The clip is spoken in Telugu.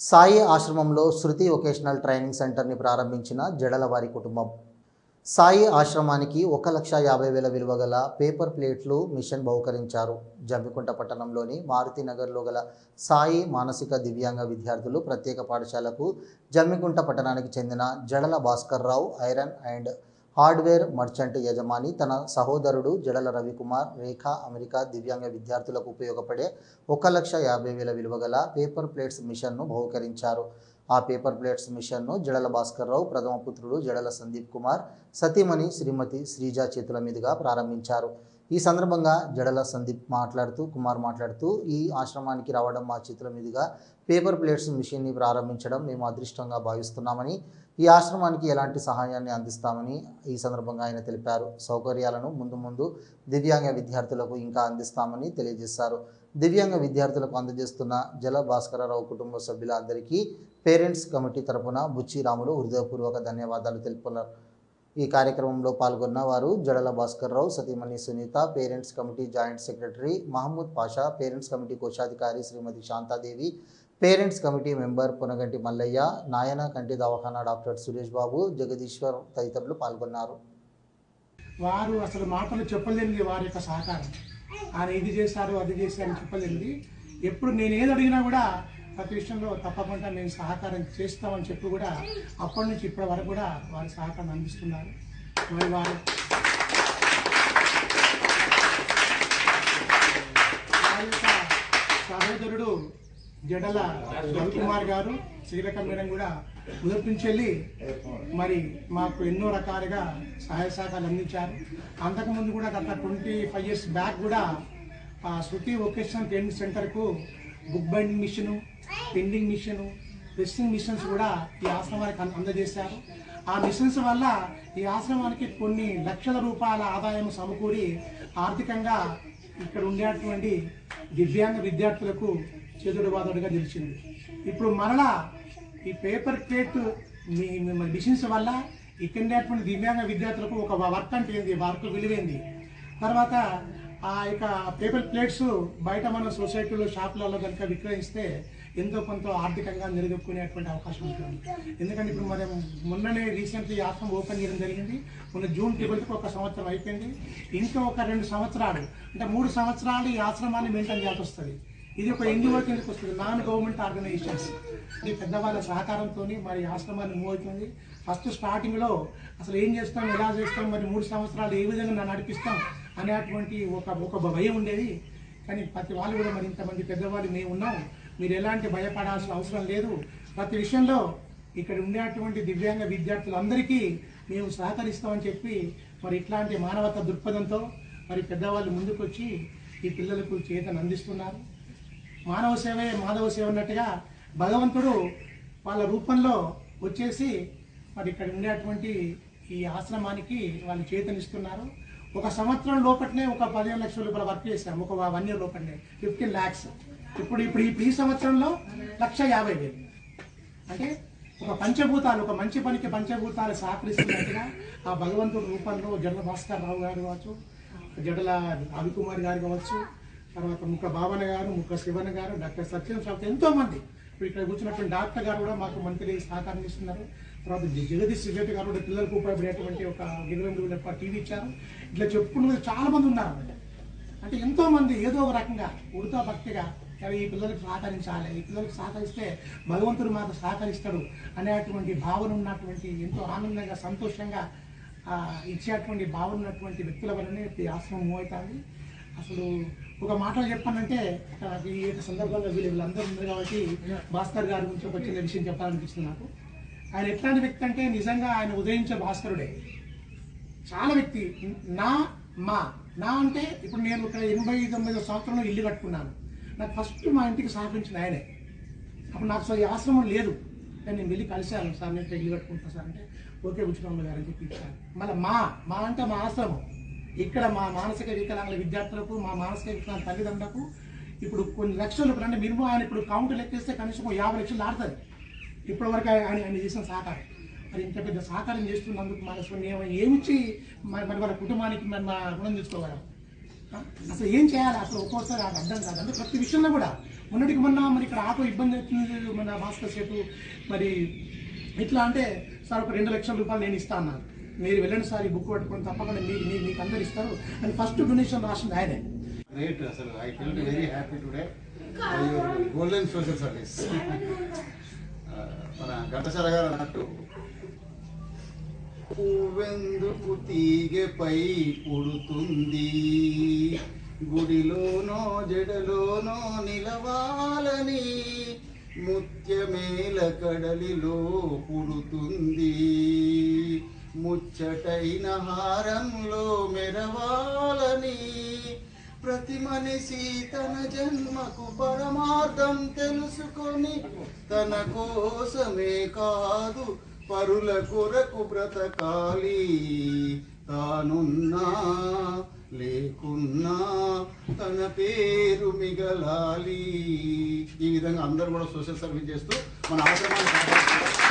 సాయి ఆశ్రమంలో శృతి వొకేషనల్ ట్రైనింగ్ సెంటర్ని ప్రారంభించిన జడల వారి కుటుంబం. సాయి ఆశ్రమానికి ఒక లక్ష యాభై వేల విలువ గల పేపర్ ప్లేట్లు మిషన్ బహుకరించారు. జమ్మికుంట పట్టణంలోని మారుతినగర్లో గల సాయి మానసిక దివ్యాంగ విద్యార్థులు ప్రత్యేక పాఠశాలకు జమ్మికుంట పట్టణానికి చెందిన Jadala Bhaskar Rao iron and hardware merchant యజమాని తన సహోదరుడు జడల రవికుమార్ రేఖ అమెరికా దివ్యాంగ విద్యార్థులకు ఉపయోగపడే ఒక లక్ష యాభై వేల విలువ గల పేపర్ ప్లేట్స్ మిషన్ను బహుకరించారు. ఆ పేపర్ ప్లేట్స్ మిషన్ను జడల భాస్కర్ రావు ప్రథమ పుత్రుడు జడల సందీప్ కుమార్ సతీమణి శ్రీమతి శ్రీజ చేతుల మీదుగా ప్రారంభించారు. ఈ సందర్భంగా జడల సందీప్ మాట్లాడుతూ కుమార్ మాట్లాడుతూ ఈ ఆశ్రమానికి రావడం మా చేతుల మీదుగా పేపర్ ప్లేట్స్ మిషన్ని ప్రారంభించడం మేము అదృష్టంగా భావిస్తున్నామని ఈ ఆశ్రమానికి ఎలాంటి సహాయాన్ని అందిస్తామని ఈ సందర్భంగా ఆయన తెలిపారు. సౌకర్యాలను ముందు ముందు దివ్యాంగ విద్యార్థులకు ఇంకా అందిస్తామని తెలియజేశారు. దివ్యాంగ విద్యార్థులకు అందజేస్తున్న జల భాస్కరరావు కుటుంబ సభ్యులందరికీ పేరెంట్స్ కమిటీ తరపున బుచ్చి రాములు హృదయపూర్వక ధన్యవాదాలు తెలుపుతున్నారు ఈ కార్యక్రమంలో పాల్గొన్న వారు జడల భాస్కర్ రావు సతీమణి Sunitha parents committee joint secretary Mohammed Pasha parents committee కోశాధికారి Srimathi Shantadevi parents committee member Punaganti Mallaiah నాయన కంటి దవాఖానా డాక్టర్ సురేష్ బాబు జగదీశ్వర్ తదితరులు పాల్గొన్నారు. వారు అసలు మాటలు చెప్పలేనిది వారి యొక్క సహకారం. ఆయన ఇది చేశారు అది చేశారు అని చెప్పలేనిది. ఎప్పుడు నేను ఏది అడిగినా కూడా ప్రతి విషయంలో తప్పకుండా నేను సహకారం చేస్తామని చెప్పి కూడా అప్పటి నుంచి ఇప్పటి వరకు కూడా వారి సహకారం అందిస్తున్నారు. మరి వారు సహోదరుడు జడల రవికుమార్ గారు శ్రీరకం మేడం కూడా మొదటి నుంచి వెళ్ళి మరి మాకు ఎన్నో రకాలుగా సహాయ సహకారాలు అందించారు. అంతకుముందు కూడా గత ట్వంటీ ఫైవ్ ఇయర్స్ బ్యాక్ కూడా ఆ శృతి వొకేషనల్ ట్రైనింగ్ సెంటర్కు book binding machine pending machine resting machines కూడా ఈ ఆశ్రమానికి అందజేశారు. ఆ మిషన్స్ వల్ల ఈ ఆశ్రమానికి కొన్ని లక్షల రూపాయల ఆదాయం సమకూరి ఆర్థికంగా ఇక్కడ ఉండేటువంటి దివ్యాంగ విద్యార్థులకు చేతుడు బాధుడుగా నిలిచింది. ఇప్పుడు మరలా ఈ పేపర్ ప్లేట్ మీ మీ మిషన్స్ వల్ల ఇక్కడ ఉండేటువంటి దివ్యాంగ విద్యార్థులకు ఒక వర్క్ అంటే ఏంది? వర్క్ విలువైంది తర్వాత ఆ యొక్క పేపర్ ప్లేట్స్ బయట మన సొసైటీలో షాపులలో కనుక విక్రయిస్తే ఎంతో కొంత ఆర్థికంగా నిలదొక్కునేటువంటి అవకాశం ఉంటుంది. ఎందుకంటే ఇప్పుడు మనం మొన్ననే రీసెంట్లీ ఆశ్రమం ఓపెన్ చేయడం జరిగింది. మొన్న జూన్ ట్వెల్త్కి ఒక సంవత్సరం అయిపోయింది. ఇంకా ఒక రెండు సంవత్సరాలు అంటే మూడు సంవత్సరాలు ఈ ఆశ్రమాన్ని మెయింటైన్ చేయాల్సి వస్తుంది. ఇది ఒక ఎన్జిఓ కిందకి వస్తుంది? Non government organisations. ఈ పెద్దవాళ్ళ సహకారంతో మరి ఆశ్రమాన్ని మూవ్ అవుతుంది. ఫస్ట్ స్టార్టింగ్లో అసలు ఏం చేస్తాం ఎలా చేస్తాం మరి మూడు సంవత్సరాలు ఏ విధంగా నడిపిస్తాం అనేటువంటి ఒక ఒక భయం ఉండేది. కానీ ప్రతి వాళ్ళు కూడా మరి ఇంతమంది పెద్దవాళ్ళు మేము ఉన్నాం. మీరు ఎలాంటి భయపడాల్సిన అవసరం లేదు. ప్రతి విషయంలో ఇక్కడ ఉండేటువంటి దివ్యాంగ విద్యార్థులందరికీ మేము సహకరిస్తామని చెప్పి మరి ఇట్లాంటి మానవత దృక్పథంతో మరి పెద్దవాళ్ళు ముందుకొచ్చి ఈ పిల్లలకు చేతను అందిస్తున్నారు మానవ సేవే మాధవ సేవ అన్నట్టుగా భగవంతుడు వాళ్ళ రూపంలో వచ్చేసి మరి ఇక్కడ ఉండేటువంటి ఈ ఆశ్రమానికి వాళ్ళు చేతనిస్తున్నారు. ఒక సంవత్సరం లోపట్నే ఒక పదిహేను లక్షల రూపాయల వర్క్ చేశాము. ఒక వన్ ఇయర్ లోపటనే ఫిఫ్టీన్ ల్యాక్స్. ఇప్పుడు ఇప్పుడు ఈ సంవత్సరంలో లక్ష యాభై వేలు. అంటే ఒక పంచభూతాలు ఒక మంచి పనికి పంచభూతాలు సహకరిస్తున్నట్టుగా ఆ భగవంతుడి రూపంలో జడల భాస్కర్ రావు గారు కావచ్చు జడల రవికుమార్ గారు కావచ్చు తర్వాత ముఖ భావన గారు ముఖ శివన్ గారు డాక్టర్ సత్యం సార్ ఎంతోమంది ఇప్పుడు ఇక్కడ కూర్చున్నటువంటి డాక్టర్ గారు కూడా మాకు మంత్రి సహకారం ఇస్తున్నారు తర్వాత జగదీష్ రెడ్డి గారు కూడా పిల్లలకు ఉపయోగపడేటువంటి ఒక గిరివెండు టీవీ ఇచ్చారు. ఇట్లా చెప్పుకున్న చాలా మంది ఉన్నారు అంటే ఎంతో మంది ఏదో ఒక రకంగా ఉడతా భక్తిగా "అరే, ఈ పిల్లలకు సహకరించాలి ఈ పిల్లలకు సహకరిస్తే భగవంతుడు మాకు సహకరిస్తాడు అనేటువంటి భావన ఉన్నటువంటి ఎంతో ఆనందంగా సంతోషంగా ఇచ్చేటువంటి భావన ఉన్నటువంటి వ్యక్తుల వల్లనే ఆశ్రమం మూవ్ అవుతుంది అసలు ఒక మాట చెప్పానంటే ఈ యొక్క సందర్భంగా వీళ్ళు వీళ్ళందరూ ఉన్నారు కాబట్టి భాస్కర్ గారి గురించి ఒక చిన్న విషయం చెప్పాలనిపిస్తుంది నాకు. ఆయన ఎట్లాంటి వ్యక్తి అంటే నిజంగా ఆయన ఉదయించే భాస్కరుడే. చాలా వ్యక్తి. నా మా. నా అంటే ఇప్పుడు నేను ఇక్కడ ఎనభై తొమ్మిదో సంవత్సరంలో ఇల్లు కట్టుకున్నాను. నాకు ఫస్ట్ మా ఇంటికి సహకరించిన ఆయనే. అప్పుడు నాకు అసలు ఈ ఆశ్రమం లేదు. కానీ నేను వెళ్ళి కలిశాను. సార్ నేను ఇల్లు కట్టుకుంటా సార్ అంటే ఓకే ఉచితంలో గారు అని చెప్పి మళ్ళీ మా మా అంటే మా ఆశ్రమం. ఇక్కడ మా మానసిక వికలాంగుల విద్యార్థులకు మా మానసిక వికలాంగ తల్లిదండ్రులకు ఇప్పుడు కొన్ని లక్షలు ఇప్పుడు అంటే మినిమం ఆయన ఇప్పుడు కౌంట్ లెక్కేస్తే కనీసం ఒక యాభై లక్షలు ఆడుతుంది ఇప్పటి వరకు ఆయన ఆయన చేసిన సహకారం. మరి ఇంత పెద్ద సహకారం చేస్తున్నందుకు మనసు మేము ఏమిచ్చి మరి మరి వాళ్ళ కుటుంబానికి మరి మా రుణం తీసుకోగలం అసలు ఏం చేయాలి? అసలు ఒక్కోసారి అది అర్థం కాదు. అంటే ప్రతి విషయంలో కూడా మొన్నటికి మొన్న మరి ఇక్కడ ఆటో ఇబ్బంది అవుతుంది మన భాస్కర్ సేటు మరి ఎట్లా అంటే సార్ ఒక రెండు లక్షల రూపాయలు నేను ఇస్తా అన్నారు. మీరు వెళ్ళండి సార్ ఈ బుక్ పట్టుకొని తప్పకుండా మీకు మీ- మీకు అందరు ఇస్తారు. అని ఫస్ట్ డొనేషన్ రాసింది ఆయనే. గ్రేట్ అసలు I feel very happy today golden social service మన ఘంటసాల గారు అన్నట్టు పువ్వెందుకు తీగెపై పుడుతుంది. గుడిలోనో జడలోనో నిలవాలని ముత్యమేల కడలిలో పుడుతుంది. ముచ్చటైన హారంలో మెరవాలని ప్రతి మనిషి తన జన్మకు పరమార్థం తెలుసుకొని తన కోసమే కాదు పరుల కొరకు బ్రతకాలి. తానున్నా లేకున్నా తన పేరు మిగలాలి. ఈ విధంగా అందరూ కూడా సోషల్ సర్వీస్ చేస్తూ మన ఆశ్రమాన్ని